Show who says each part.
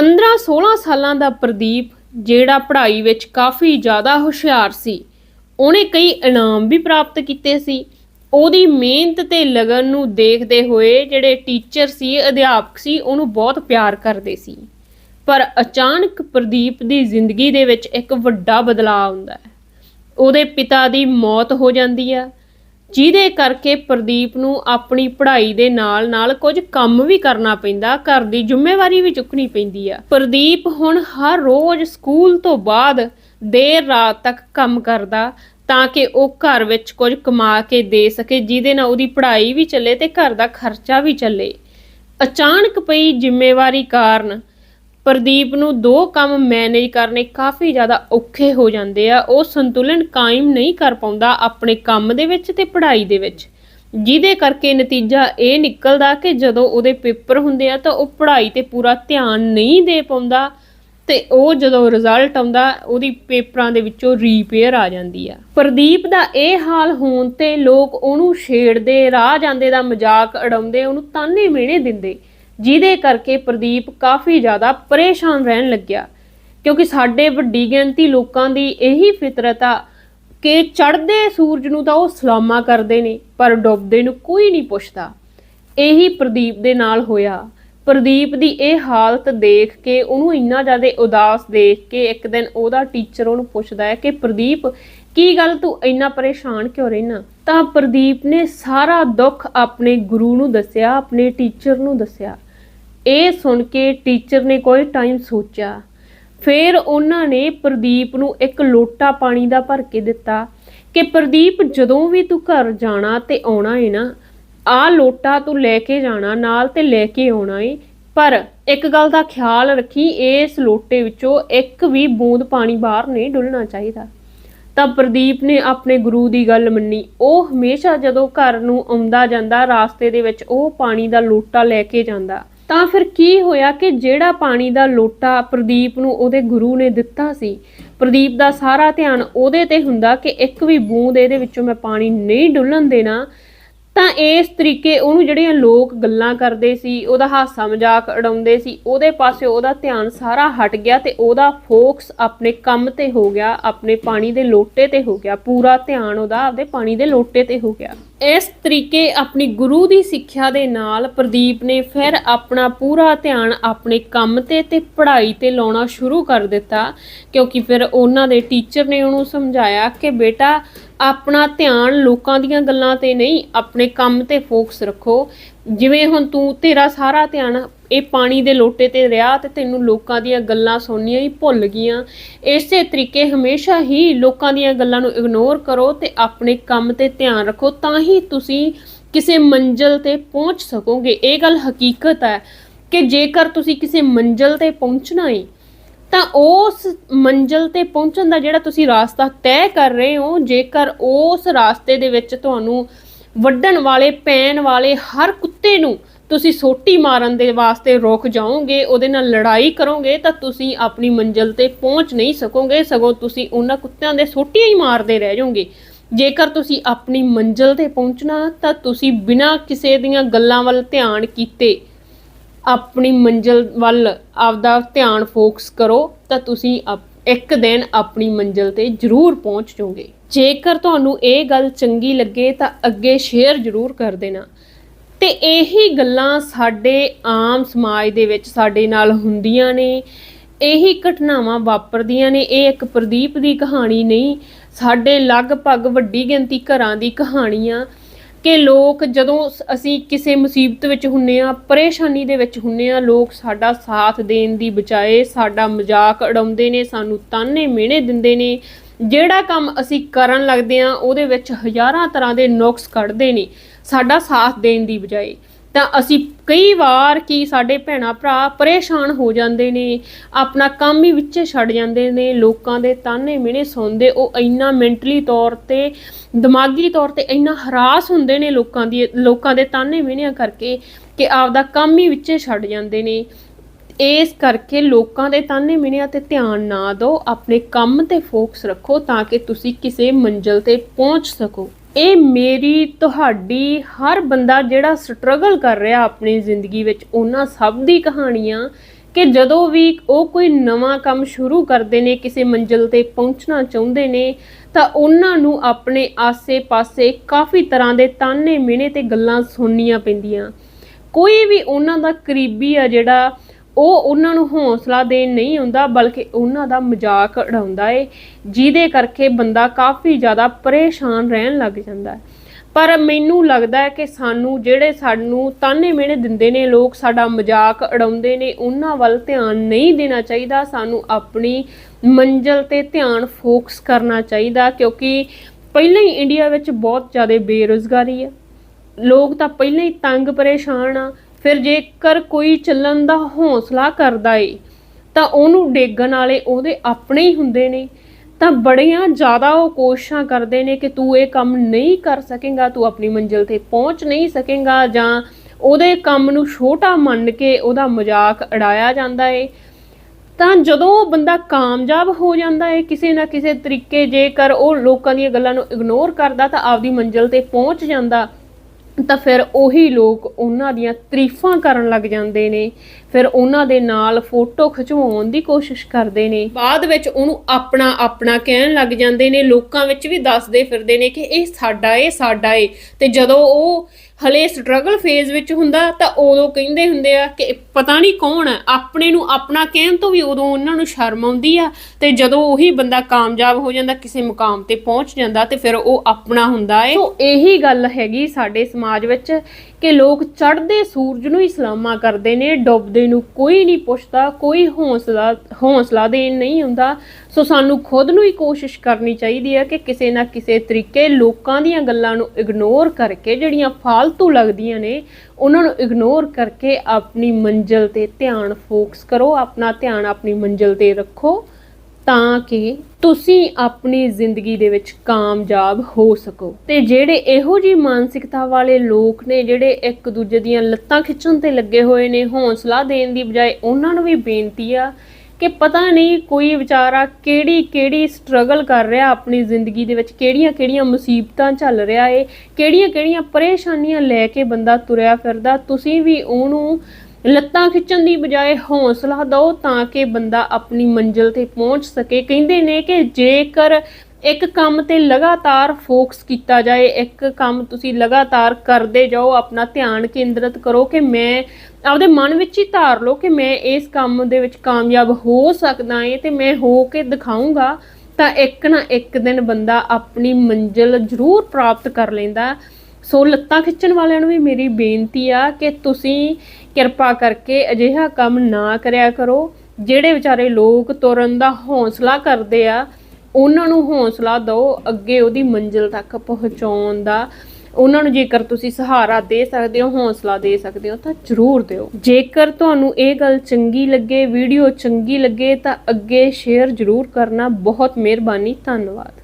Speaker 1: 15-16 ਸਾਲਾਂ ਦਾ ਪ੍ਰਦੀਪ, ਜਿਹੜਾ ਪੜ੍ਹਾਈ ਵਿੱਚ ਕਾਫੀ ਜ਼ਿਆਦਾ ਹੁਸ਼ਿਆਰ ਸੀ, ਉਹਨੇ ਕਈ ਇਨਾਮ ਵੀ ਪ੍ਰਾਪਤ ਕੀਤੇ ਸੀ। ਉਹਦੀ ਮਿਹਨਤ ਤੇ ਲਗਨ ਨੂੰ ਦੇਖਦੇ ਹੋਏ ਜਿਹੜੇ ਟੀਚਰ ਸੀ, ਅਧਿਆਪਕ ਸੀ, ਉਹਨੂੰ ਬਹੁਤ ਪਿਆਰ ਕਰਦੇ ਸੀ। ਪਰ ਅਚਾਨਕ ਪ੍ਰਦੀਪ ਦੀ ਜ਼ਿੰਦਗੀ ਦੇ ਵਿੱਚ ਇੱਕ ਵੱਡਾ ਬਦਲਾਅ ਆਉਂਦਾ ਹੈ। ਉਹਦੇ ਪਿਤਾ ਦੀ ਮੌਤ ਹੋ ਜਾਂਦੀ ਆ ਜਿਹਦੇ ਕਰਕੇ ਪ੍ਰਦੀਪ ਨੂੰ ਆਪਣੀ ਪੜ੍ਹਾਈ ਦੇ ਨਾਲ-ਨਾਲ ਕੁਝ ਕੰਮ ਵੀ ਕਰਨਾ ਪੈਂਦਾ, ਘਰ ਦੀ ਜ਼ਿੰਮੇਵਾਰੀ ਵੀ ਚੁੱਕਣੀ ਪੈਂਦੀ ਆ। ਪ੍ਰਦੀਪ ਹੁਣ ਹਰ ਰੋਜ਼ ਸਕੂਲ ਤੋਂ ਬਾਅਦ ਦੇਰ ਰਾਤ ਤੱਕ ਕੰਮ ਕਰਦਾ ਤਾਂ ਕਿ ਉਹ ਘਰ ਵਿੱਚ ਕੁਝ ਕਮਾ ਕੇ ਦੇ ਸਕੇ, ਜਿਹਦੇ ਨਾਲ ਉਹਦੀ ਪੜ੍ਹਾਈ ਵੀ ਚੱਲੇ ਤੇ ਘਰ ਦਾ ਖਰਚਾ ਵੀ ਚੱਲੇ। ਅਚਾਨਕ ਪਈ ਜ਼ਿੰਮੇਵਾਰੀ ਕਾਰਨ ਪ੍ਰਦੀਪ ਨੂੰ ਦੋ ਕੰਮ ਮੈਨੇਜ ਕਰਨੇ ਕਾਫੀ ਜ਼ਿਆਦਾ ਔਖੇ ਹੋ ਜਾਂਦੇ ਆ। ਉਹ ਸੰਤੁਲਨ ਕਾਇਮ ਨਹੀਂ ਕਰ ਪਾਉਂਦਾ ਆਪਣੇ ਕੰਮ ਦੇ ਵਿੱਚ ਤੇ ਪੜ੍ਹਾਈ ਦੇ ਵਿੱਚ। ਜਿਹਦੇ ਕਰਕੇ ਨਤੀਜਾ ਇਹ ਨਿਕਲਦਾ ਕਿ ਜਦੋਂ ਉਹਦੇ ਪੇਪਰ ਹੁੰਦੇ ਆ ਤਾਂ ਉਹ ਪੜ੍ਹਾਈ ਤੇ ਪੂਰਾ ਧਿਆਨ ਨਹੀਂ ਦੇ ਪਾਉਂਦਾ ਤੇ ਉਹ ਜਦੋਂ ਰਿਜ਼ਲਟ ਆਉਂਦਾ, ਉਹਦੀ ਪੇਪਰਾਂ ਦੇ ਵਿੱਚੋਂ ਰੀਪੇਅਰ ਆ ਜਾਂਦੀ ਆ। ਪ੍ਰਦੀਪ ਦਾ ਇਹ ਹਾਲ ਹੋਣ ਤੇ ਲੋਕ ਉਹਨੂੰ ਛੇੜਦੇ, ਰਾਹ ਜਾਂਦੇ ਦਾ ਮਜ਼ਾਕ ਉਡਾਉਂਦੇ, ਉਹਨੂੰ ਤਾਨੇ ਮਿਹਣੇ ਦਿੰਦੇ। ਜਿਹਦੇ ਕਰਕੇ ਪ੍ਰਦੀਪ ਕਾਫੀ ਜ਼ਿਆਦਾ ਪਰੇਸ਼ਾਨ ਰਹਿਣ ਲੱਗਿਆ। ਕਿਉਂਕਿ ਸਾਡੇ ਵੱਡੀ ਗਿਣਤੀ ਲੋਕਾਂ ਦੀ ਇਹੀ ਫਿਤਰਤ ਆ ਕਿ ਚੜ੍ਹਦੇ ਸੂਰਜ ਨੂੰ ਤਾਂ ਉਹ ਸਲਾਮਾ ਕਰਦੇ ਨੇ, ਪਰ ਡੁੱਬਦੇ ਨੂੰ ਕੋਈ ਨਹੀਂ ਪੁੱਛਦਾ। ਇਹੀ ਪ੍ਰਦੀਪ ਦੇ ਨਾਲ ਹੋਇਆ। ਪ੍ਰਦੀਪ ਦੀ ਇਹ ਹਾਲਤ ਦੇਖ ਕੇ, ਉਹਨੂੰ ਇੰਨਾ ਜ਼ਿਆਦਾ ਉਦਾਸ ਦੇਖ ਕੇ ਇੱਕ ਦਿਨ ਉਹਦਾ ਟੀਚਰ ਉਹਨੂੰ ਪੁੱਛਦਾ ਹੈ ਕਿ ਪ੍ਰਦੀਪ, ਕੀ ਗੱਲ ਤੂੰ ਇੰਨਾ ਪਰੇਸ਼ਾਨ ਕਿਉਂ ਰਹਿਣਾ ਤਾਂ ਪ੍ਰਦੀਪ ਨੇ ਸਾਰਾ ਦੁੱਖ ਆਪਣੇ ਗੁਰੂ ਨੂੰ ਦੱਸਿਆ, ਆਪਣੇ ਟੀਚਰ ਨੂੰ ਦੱਸਿਆ। ਇਹ ਸੁਣ ਕੇ ਟੀਚਰ ਨੇ ਕੋਈ ਟਾਈਮ ਸੋਚਿਆ। ਫਿਰ ਉਹਨਾਂ ਨੇ ਪ੍ਰਦੀਪ ਨੂੰ ਇੱਕ ਲੋਟਾ ਪਾਣੀ ਦਾ ਭਰ ਕੇ ਦਿੱਤਾ ਕਿ ਪ੍ਰਦੀਪ, ਜਦੋਂ ਵੀ ਤੂੰ ਘਰ ਜਾਣਾ ਤੇ ਆਉਣਾ ਏ ਨਾ ਆ ਲੋਟਾ ਤੂੰ ਲੈ ਕੇ ਜਾਣਾ, ਨਾਲ ਤੇ ਲੈ ਕੇ ਆਉਣਾ ਏ। ਪਰ ਇੱਕ ਗੱਲ ਦਾ ਖਿਆਲ ਰੱਖੀ, ਇਸ ਲੋਟੇ ਵਿੱਚੋਂ ਇੱਕ ਵੀ ਬੂੰਦ ਪਾਣੀ ਬਾਹਰ ਨਹੀਂ ਡੁੱਲਣਾ ਚਾਹੀਦਾ। ਤਾਂ ਪ੍ਰਦੀਪ ਨੇ ਆਪਣੇ ਗੁਰੂ ਦੀ ਗੱਲ ਮੰਨੀ। ਉਹ ਹਮੇਸ਼ਾ ਜਦੋਂ ਘਰ ਨੂੰ ਆਉਂਦਾ ਜਾਂਦਾ, ਰਾਸਤੇ ਦੇ ਵਿੱਚ ਉਹ ਪਾਣੀ ਦਾ ਲੋਟਾ ਲੈ ਕੇ ਜਾਂਦਾ। ਤਾਂ ਫਿਰ ਕੀ ਹੋਇਆ ਕਿ ਜਿਹੜਾ ਪਾਣੀ ਦਾ ਲੋਟਾ ਪ੍ਰਦੀਪ ਨੂੰ ਉਹਦੇ ਗੁਰੂ ਨੇ ਦਿੱਤਾ ਸੀ, ਪ੍ਰਦੀਪ ਦਾ ਸਾਰਾ ਧਿਆਨ ਉਹਦੇ ਤੇ ਹੁੰਦਾ ਕਿ ਇੱਕ ਵੀ ਬੂੰਦ ਇਹਦੇ ਵਿੱਚੋਂ ਮੈਂ ਪਾਣੀ ਨਹੀਂ ਡੁੱਲਣ ਦੇਣਾ, ਤਾਂ ਇਸ ਤਰੀਕੇ ਉਹਨੂੰ ਜਿਹੜੀਆਂ ਲੋਕ ਗੱਲਾਂ ਕਰਦੇ ਸੀ, ਉਹਦਾ ਹਾਸਾ ਮਜ਼ਾਕ ਉਡਾਉਂਦੇ ਸੀ, ਉਹਦੇ ਪਾਸੇ ਉਹਦਾ ਧਿਆਨ ਸਾਰਾ ਹਟ ਗਿਆ ਤੇ ਉਹਦਾ ਫੋਕਸ ਆਪਣੇ ਕੰਮ ਤੇ ਹੋ ਗਿਆ, ਆਪਣੇ ਪਾਣੀ ਦੇ ਲੋਟੇ ਤੇ ਹੋ ਗਿਆ, ਪੂਰਾ ਧਿਆਨ ਉਹਦਾ ਆਪਦੇ ਪਾਣੀ ਦੇ ਲੋਟੇ ਤੇ ਹੋ ਗਿਆ। ਇਸ ਤਰੀਕੇ ਆਪਣੀ ਗੁਰੂ ਦੀ ਸਿੱਖਿਆ ਦੇ ਨਾਲ ਪ੍ਰਦੀਪ ਨੇ ਫਿਰ ਆਪਣਾ ਪੂਰਾ ਧਿਆਨ ਆਪਣੇ ਕੰਮ ਤੇ ਤੇ ਪੜ੍ਹਾਈ ਤੇ ਲਾਉਣਾ ਸ਼ੁਰੂ ਕਰ ਦਿੱਤਾ, ਕਿਉਂਕਿ ਫਿਰ ਉਹਨਾਂ ਦੇ ਟੀਚਰ ਨੇ ਉਹਨੂੰ ਸਮਝਾਇਆ ਕਿ ਬੇਟਾ, ਆਪਣਾ ਧਿਆਨ ਲੋਕਾਂ ਦੀਆਂ ਗੱਲਾਂ ਤੇ ਨਹੀਂ, ਆਪਣੇ ਕੰਮ ਤੇ ਫੋਕਸ ਰੱਖੋ। ਜਿਵੇਂ ਹੁਣ ਤੂੰ ਤੇਰਾ ਸਾਰਾ ਧਿਆਨ ਇਹ ਪਾਣੀ ਦੇ ਲੋਟੇ ਤੇ ਰਿਹਾ ਤੇ ਤੈਨੂੰ ਲੋਕਾਂ ਦੀਆਂ ਗੱਲਾਂ ਸੁਣਨੀਆਂ ਹੀ ਭੁੱਲ ਗਈਆਂ। ਇਸੇ ਤਰੀਕੇ ਹਮੇਸ਼ਾ ਹੀ ਲੋਕਾਂ ਦੀਆਂ ਗੱਲਾਂ ਨੂੰ ਇਗਨੋਰ ਕਰੋ ਤੇ ਆਪਣੇ ਕੰਮ ਤੇ ਧਿਆਨ ਰੱਖੋ ਤਾਂ ਹੀ ਤੁਸੀਂ ਕਿਸੇ ਮੰਜ਼ਿਲ ਤੇ ਪਹੁੰਚ ਸਕੋਗੇ। ਇਹ ਗੱਲ ਹਕੀਕਤ ਹੈ ਕਿ ਜੇਕਰ ਤੁਸੀਂ ਕਿਸੇ ਮੰਜ਼ਿਲ ਤੇ ਪਹੁੰਚਣਾ ਹੈ ਤਾਂ ਉਸ ਮੰਜ਼ਿਲ ਤੇ ਪਹੁੰਚਣ ਦਾ ਜਿਹੜਾ ਤੁਸੀਂ ਰਾਸਤਾ ਤੈਅ ਕਰ ਰਹੇ ਹੋ, ਜੇਕਰ ਉਸ ਰਾਸਤੇ ਦੇ ਵਿੱਚ ਤੁਹਾਨੂੰ ਵੱਢਣ ਵਾਲੇ, ਪੈਣ ਵਾਲੇ ਹਰ ਕੁੱਤੇ ਨੂੰ ਤੁਸੀਂ ਸੋਟੀ ਮਾਰਨ ਦੇ ਵਾਸਤੇ ਰੁਕ ਜਾਓਗੇ, ਉਹਦੇ ਨਾਲ ਲੜਾਈ ਕਰੋਗੇ, ਤਾਂ ਤੁਸੀਂ ਆਪਣੀ ਮੰਜ਼ਿਲ ਤੇ ਪਹੁੰਚ ਨਹੀਂ ਸਕੋਗੇ, ਸਗੋਂ ਤੁਸੀਂ ਉਹਨਾਂ ਕੁੱਤਿਆਂ ਦੇ ਸੋਟੀਆਂ ਹੀ ਮਾਰਦੇ ਰਹਿ ਜਾਓਗੇ। ਜੇਕਰ ਤੁਸੀਂ ਆਪਣੀ ਮੰਜ਼ਿਲ ਤੇ ਪਹੁੰਚਣਾ, ਤਾਂ ਤੁਸੀਂ ਬਿਨਾਂ ਕਿਸੇ ਦੀਆਂ ਗੱਲਾਂ ਵੱਲ ਧਿਆਨ ਕੀਤੇ, ਆਪਣੀ ਮੰਜ਼ਿਲ ਵੱਲ ਆਪਦਾ ਧਿਆਨ ਫੋਕਸ ਕਰੋ, ਤਾਂ ਤੁਸੀਂ ਅਪ- ਇੱਕ ਦਿਨ ਆਪਣੀ ਮੰਜ਼ਿਲ ਤੇ ਜ਼ਰੂਰ ਪਹੁੰਚ ਜਾਓਗੇ। ਜੇਕਰ ਤੁਹਾਨੂੰ ਇਹ ਗੱਲ ਚੰਗੀ ਲੱਗੇ ਤਾਂ ਅੱਗੇ ਸ਼ੇਅਰ ਜ਼ਰੂਰ ਕਰ ਦੇਣਾ। ਤੇ ਇਹੀ ਗੱਲਾਂ ਸਾਡੇ ਆਮ ਸਮਾਜ ਦੇ ਵਿੱਚ ਸਾਡੇ ਨਾਲ ਹੁੰਦੀਆਂ ਨੇ। ਇਹੀ ਘਟਨਾਵਾਂ ਵਾਪਰਦੀਆਂ ਨੇ। ਇਹ ਇੱਕ ਪ੍ਰਦੀਪ ਦੀ ਕਹਾਣੀ ਨਹੀਂ, ਸਾਡੇ ਲਗਭਗ ਵੱਡੀ ਗਿਣਤੀ ਘਰਾਂ ਦੀ ਕਹਾਣੀ ਆ ਕਿ ਲੋਕ ਜਦੋਂ ਅਸੀਂ ਕਿਸੇ ਮੁਸੀਬਤ ਵਿੱਚ ਹੁੰਨੇ ਆ ਪਰੇਸ਼ਾਨੀ ਦੇ ਵਿੱਚ ਹੁੰਨੇ ਆ ਲੋਕ ਸਾਡਾ ਸਾਥ ਦੇਣ ਦੀ ਬਜਾਏ ਸਾਡਾ ਮਜ਼ਾਕ ਉਡਾਉਂਦੇ ਨੇ, ਸਾਨੂੰ ਤਾਨੇ ਮਿਹਣੇ ਦਿੰਦੇ ਨੇ। ਜਿਹੜਾ ਕੰਮ ਅਸੀਂ ਕਰਨ ਲੱਗਦੇ ਆ ਉਹਦੇ ਵਿੱਚ ਹਜ਼ਾਰਾਂ ਤਰ੍ਹਾਂ ਦੇ ਨੁਕਸ ਕੱਢਦੇ ਨੇ, ਸਾਡਾ ਸਾਥ ਦੇਣ ਦੀ ਬਜਾਏ। ਤਾਂ ਅਸੀਂ ਕਈ ਵਾਰ ਕੀ ਸਾਡੇ ਭੈਣਾ ਭਰਾ ਪਰੇਸ਼ਾਨ ਹੋ ਜਾਂਦੇ ਨੇ, ਆਪਣਾ ਕੰਮ ਹੀ ਵਿੱਚੇ ਛੱਡ ਜਾਂਦੇ ਨੇ, ਲੋਕਾਂ ਦੇ ਤਾਨੇ ਮਿਹਣੇ ਸੁਣਦੇ ਉਹ ਇੰਨਾ ਮੈਂਟਲੀ ਤੌਰ ਤੇ, ਦਿਮਾਗੀ ਤੌਰ ਤੇ ਇੰਨਾ ਹਰਾਸ ਹੁੰਦੇ ਨੇ ਲੋਕਾਂ ਦੀ, ਲੋਕਾਂ ਦੇ ਤਾਨੇ ਮਿਹਣਿਆਂ ਕਰਕੇ ਕਿ ਆਪਦਾ ਕੰਮ ਹੀ ਵਿੱਚੇ ਛੱਡ ਜਾਂਦੇ ਨੇ। ਇਸ ਕਰਕੇ ਲੋਕਾਂ ਦੇ ਤਾਨੇ ਮਿਹਣਿਆਂ ਤੇ ਧਿਆਨ ਨਾ ਦਿਓ। ਆਪਣੇ ਕੰਮ ਤੇ ਫੋਕਸ ਰੱਖੋ ਤਾਂ ਕਿ ਤੁਸੀਂ ਕਿਸੇ ਮੰਜ਼ਿਲ ਤੇ ਪਹੁੰਚ ਸਕੋ। ਇਹ ਮੇਰੀ, ਤੁਹਾਡੀ, ਹਰ ਬੰਦਾ ਜਿਹੜਾ ਸਟਰਗਲ ਕਰ ਰਿਹਾ ਆਪਣੀ ਜ਼ਿੰਦਗੀ ਵਿੱਚ, ਉਹਨਾਂ ਸਭ ਦੀ ਕਹਾਣੀਆਂ ਕਿ ਜਦੋਂ ਵੀ ਉਹ ਕੋਈ ਨਵਾਂ ਕੰਮ ਸ਼ੁਰੂ ਕਰਦੇ ਨੇ, ਕਿਸੇ ਮੰਜ਼ਿਲ ਤੇ ਪਹੁੰਚਣਾ ਚਾਹੁੰਦੇ ਨੇ, ਤਾਂ ਉਹਨਾਂ ਨੂੰ ਆਪਣੇ ਆਸੇ-ਪਾਸੇ ਕਾਫੀ ਤਰ੍ਹਾਂ ਦੇ ਤਾਨੇ ਮਿਹਣੇ ਤੇ ਗੱਲਾਂ ਸੁਣਨੀਆਂ ਪੈਂਦੀਆਂ। ਕੋਈ ਵੀ ਉਹਨਾਂ ਦਾ ਕਰੀਬੀ ਆ ਜਿਹੜਾ ਉਹ ਉਹਨਾਂ ਨੂੰ ਹੌਸਲਾ ਦੇਣ ਨਹੀਂ ਆਉਂਦਾ, ਬਲਕਿ ਉਹਨਾਂ ਦਾ ਮਜ਼ਾਕ ਉਡਾਉਂਦਾ ਏ, ਜਿਹਦੇ ਕਰਕੇ ਬੰਦਾ ਕਾਫੀ ਜ਼ਿਆਦਾ ਪਰੇਸ਼ਾਨ ਰਹਿਣ ਲੱਗ ਜਾਂਦਾ ਹੈ। ਪਰ ਮੈਨੂੰ ਲੱਗਦਾ ਹੈ ਕਿ ਸਾਨੂੰ ਜਿਹੜੇ ਸਾਨੂੰ ਤਾਨੇ ਮਿਹਣੇ ਦਿੰਦੇ ਨੇ ਲੋਕ, ਸਾਡਾ ਮਜ਼ਾਕ ਉਡਾਉਂਦੇ ਨੇ, ਉਹਨਾਂ ਵੱਲ ਧਿਆਨ ਨਹੀਂ ਦੇਣਾ ਚਾਹੀਦਾ। ਸਾਨੂੰ ਆਪਣੀ ਮੰਜ਼ਿਲ ਤੇ ਧਿਆਨ ਫੋਕਸ ਕਰਨਾ ਚਾਹੀਦਾ, ਕਿਉਂਕਿ ਪਹਿਲਾਂ ਹੀ ਇੰਡੀਆ ਵਿੱਚ ਬਹੁਤ ਜ਼ਿਆਦਾ ਬੇਰੁਜ਼ਗਾਰੀ ਹੈ। ਲੋਕ ਤਾਂ ਪਹਿਲਾਂ ਹੀ ਤੰਗ ਪਰੇਸ਼ਾਨ ਆ। ਫਿਰ ਜੇਕਰ ਕੋਈ ਚੱਲਣ ਦਾ ਹੌਸਲਾ ਕਰਦਾ ਏ, ਤਾਂ ਉਹਨੂੰ ਡੇਗਣ ਵਾਲੇ ਉਹਦੇ ਆਪਣੇ ਹੀ ਹੁੰਦੇ ਨੇ। ਤਾਂ ਬੜੀਆਂ ਜ਼ਿਆਦਾ ਉਹ ਕੋਸ਼ਿਸ਼ਾਂ ਕਰਦੇ ਨੇ ਕਿ ਤੂੰ ਇਹ ਕੰਮ ਨਹੀਂ ਕਰ ਸਕੇਗਾ, ਤੂੰ ਆਪਣੀ ਮੰਜ਼ਿਲ ਤੇ ਪਹੁੰਚ ਨਹੀਂ ਸਕੇਗਾ ਜਾਂ ਉਹਦੇ ਕੰਮ ਨੂੰ ਛੋਟਾ ਮੰਨ ਕੇ ਉਹਦਾ ਮਜ਼ਾਕ ਉਡਾਇਆ ਜਾਂਦਾ ਏ। ਤਾਂ ਜਦੋਂ ਉਹ ਬੰਦਾ ਕਾਮਯਾਬ ਹੋ ਜਾਂਦਾ ਏ, ਕਿਸੇ ਨਾ ਕਿਸੇ ਤਰੀਕੇ ਜੇਕਰ ਉਹ ਲੋਕਾਂ ਦੀਆਂ ਗੱਲਾਂ ਨੂੰ ਇਗਨੋਰ ਕਰਦਾ ਤਾਂ ਆਪਦੀ ਮੰਜ਼ਿਲ ਤੇ ਪਹੁੰਚ ਜਾਂਦਾ। ਤਾਂ ਫਿਰ ਉਹੀ ਲੋਕ ਉਹਨਾਂ ਦੀਆਂ ਤਾਰੀਫਾਂ ਕਰਨ ਲੱਗ ਜਾਂਦੇ ਨੇ। ਫਿਰ ਉਹਨਾਂ ਦੇ ਨਾਲ ਫੋਟੋ ਖਿਚਵਾਉਣ ਦੀ ਕੋਸ਼ਿਸ਼ ਕਰਦੇ ਨੇ। ਬਾਅਦ ਵਿੱਚ ਉਹਨੂੰ ਆਪਣਾ ਆਪਣਾ ਕਹਿਣ ਲੱਗ ਜਾਂਦੇ ਨੇ। ਲੋਕਾਂ ਵਿੱਚ ਵੀ ਦੱਸਦੇ ਫਿਰਦੇ ਨੇ ਕਿ ਇਹ ਸਾਡਾ ਏ ਸਾਡਾ ਏ। ਤੇ ਜਦੋਂ ਉਹ ਹਲੇ ਸਟਰਗਲ ਫੇਜ਼ ਵਿੱਚ ਹੁੰਦਾ ਤਾਂ ਉਦੋਂ ਕਹਿੰਦੇ ਹੁੰਦੇ ਆ ਕਿ ਪਤਾ ਨਹੀਂ ਕੌਣ ਹੈ ਆਪਣੇ ਨੂੰ ਆਪਣਾ ਕਹਿਣ ਤੋਂ ਵੀ ਉਦੋਂ ਉਹਨਾਂ ਨੂੰ ਸ਼ਰਮ ਆਉਂਦੀ ਆ ਤੇ ਜਦੋਂ ਉਹੀ ਬੰਦਾ ਕਾਮਯਾਬ ਹੋ ਜਾਂਦਾ, ਕਿਸੇ ਮੁਕਾਮ ਤੇ ਪਹੁੰਚ ਜਾਂਦਾ ਤੇ ਫਿਰ ਉਹ ਆਪਣਾ ਹੁੰਦਾ ਏ। ਸੋ ਇਹੀ ਗੱਲ ਹੈਗੀ ਸਾਡੇ ਸਮਾਜ ਵਿੱਚ ਕਿ ਲੋਕ ਚੜ੍ਹਦੇ ਸੂਰਜ ਨੂੰ ਹੀ ਸਲਾਮਾ ਕਰਦੇ ਨੇ, ਡੁੱਬਦੇ ਨੂੰ ਕੋਈ ਨਹੀਂ ਪੁੱਛਦਾ, ਕੋਈ ਹੌਸਲਾ ਹੌਸਲਾ ਦੇਣ ਨਹੀਂ ਹੁੰਦਾ ਸੋ ਸਾਨੂੰ ਖੁਦ ਨੂੰ ਹੀ ਕੋਸ਼ਿਸ਼ ਕਰਨੀ ਚਾਹੀਦੀ ਹੈ ਕਿ ਕਿਸੇ ਨਾ ਕਿਸੇ ਤਰੀਕੇ ਲੋਕਾਂ ਦੀਆਂ ਗੱਲਾਂ ਨੂੰ ਇਗਨੋਰ ਕਰਕੇ, ਜਿਹੜੀਆਂ ਫਾਲਤੂ ਲੱਗਦੀਆਂ ਨੇ, ਉਹਨਾਂ ਨੂੰ ਇਗਨੋਰ ਕਰਕੇ ਆਪਣੀ ਮੰਜ਼ਿਲ ਤੇ ਧਿਆਨ ਫੋਕਸ ਕਰੋ, ਆਪਣਾ ਧਿਆਨ ਆਪਣੀ ਮੰਜ਼ਿਲ ਤੇ ਰੱਖੋ। ਤਾਂ ਕਿ ਤੁਸੀਂ ਆਪਣੀ ਜ਼ਿੰਦਗੀ ਦੇ ਵਿੱਚ ਕਾਮਯਾਬ ਹੋ ਸਕੋ। ਤੇ ਜਿਹੜੇ ਇਹੋ ਜੀ ਮਾਨਸਿਕਤਾ ਵਾਲੇ ਲੋਕ ਨੇ, ਜਿਹੜੇ ਇੱਕ ਦੂਜੇ ਦੀਆਂ ਲੱਤਾਂ ਖਿੱਚਣ ਤੇ ਲੱਗੇ ਹੋਏ ਨੇ, ਹੌਸਲਾ ਦੇਣ ਦੀ ਬਜਾਏ ਉਹਨਾਂ ਨੂੰ ਵੀ ਬੇਨਤੀ ਆ ਕਿ ਪਤਾ ਨਹੀਂ ਕੋਈ ਵਿਚਾਰਾ ਕਿਹੜੀ ਕਿਹੜੀ ਸਟਰਗਲ ਕਰ ਰਿਹਾ ਆਪਣੀ ਜ਼ਿੰਦਗੀ ਦੇ ਵਿੱਚ, ਕਿਹੜੀਆਂ ਕਿਹੜੀਆਂ ਮੁਸੀਬਤਾਂ ਝੱਲ ਰਿਹਾ ਏ, ਕਿਹੜੀਆਂ ਕਿਹੜੀਆਂ ਪਰੇਸ਼ਾਨੀਆਂ ਲੈ ਕੇ ਬੰਦਾ ਤੁਰਿਆ ਫਿਰਦਾ। ਤੁਸੀਂ ਵੀ ਉਹਨੂੰ ਲੱਤਾਂ ਖਿੱਚਣ ਦੀ ਬਜਾਏ ਹੌਸਲਾ ਦਿਓ ਤਾਂ ਕਿ ਬੰਦਾ ਆਪਣੀ ਮੰਜ਼ਿਲ ਤੇ ਪਹੁੰਚ ਸਕੇ। ਕਹਿੰਦੇ ਨੇ ਕਿ ਜੇਕਰ ਇੱਕ ਕੰਮ ਤੇ ਲਗਾਤਾਰ ਫੋਕਸ ਕੀਤਾ ਜਾਏ, ਇੱਕ ਕੰਮ ਤੁਸੀਂ ਲਗਾਤਾਰ ਕਰਦੇ ਜਾਓ, ਆਪਣਾ ਧਿਆਨ ਕੇਂਦਰਿਤ ਕਰੋ ਕਿ ਮੈਂ ਆਪਦੇ ਮਨ ਵਿੱਚ ਹੀ ਧਾਰ ਲਓ ਕਿ ਮੈਂ ਇਸ ਕੰਮ ਦੇ ਵਿੱਚ ਕਾਮਯਾਬ ਹੋ ਸਕਦਾ ਏ ਤੇ ਮੈਂ ਹੋ ਕੇ ਦਿਖਾਉਂਗਾ ਤਾਂ ਇੱਕ ਨਾ ਇੱਕ ਦਿਨ ਬੰਦਾ ਆਪਣੀ ਮੰਜ਼ਿਲ ਜ਼ਰੂਰ ਪ੍ਰਾਪਤ ਕਰ ਲੈਂਦਾ। ਸੋ ਲੱਤਾਂ ਖਿੱਚਣ ਵਾਲਿਆਂ ਨੂੰ ਵੀ ਮੇਰੀ ਬੇਨਤੀ ਆ ਕਿ ਤੁਸੀਂ ਕਿਰਪਾ ਕਰਕੇ ਅਜਿਹਾ ਕੰਮ ਨਾ ਕਰਿਆ ਕਰੋ। ਜਿਹੜੇ ਵਿਚਾਰੇ ਲੋਕ ਤੁਰਨ ਦਾ ਹੌਸਲਾ ਕਰਦੇ ਆ, ਉਹਨਾਂ ਨੂੰ ਹੌਸਲਾ ਦਿਓ, ਅੱਗੇ ਉਹਦੀ ਮੰਜ਼ਿਲ ਤੱਕ ਪਹੁੰਚਾਉਣ ਦਾ। ਉਹਨਾਂ ਨੂੰ ਜੇਕਰ ਤੁਸੀਂ ਸਹਾਰਾ ਦੇ ਸਕਦੇ ਹੋ, ਹੌਸਲਾ ਦੇ ਸਕਦੇ ਹੋ, ਤਾਂ ਜ਼ਰੂਰ ਦਿਓ। ਜੇਕਰ ਤੁਹਾਨੂੰ ਇਹ ਗੱਲ ਚੰਗੀ ਲੱਗੇ, ਵੀਡੀਓ ਚੰਗੀ ਲੱਗੇ, ਤਾਂ ਅੱਗੇ ਸ਼ੇਅਰ ਜ਼ਰੂਰ ਕਰਨਾ। ਬਹੁਤ ਮਿਹਰਬਾਨੀ, ਧੰਨਵਾਦ।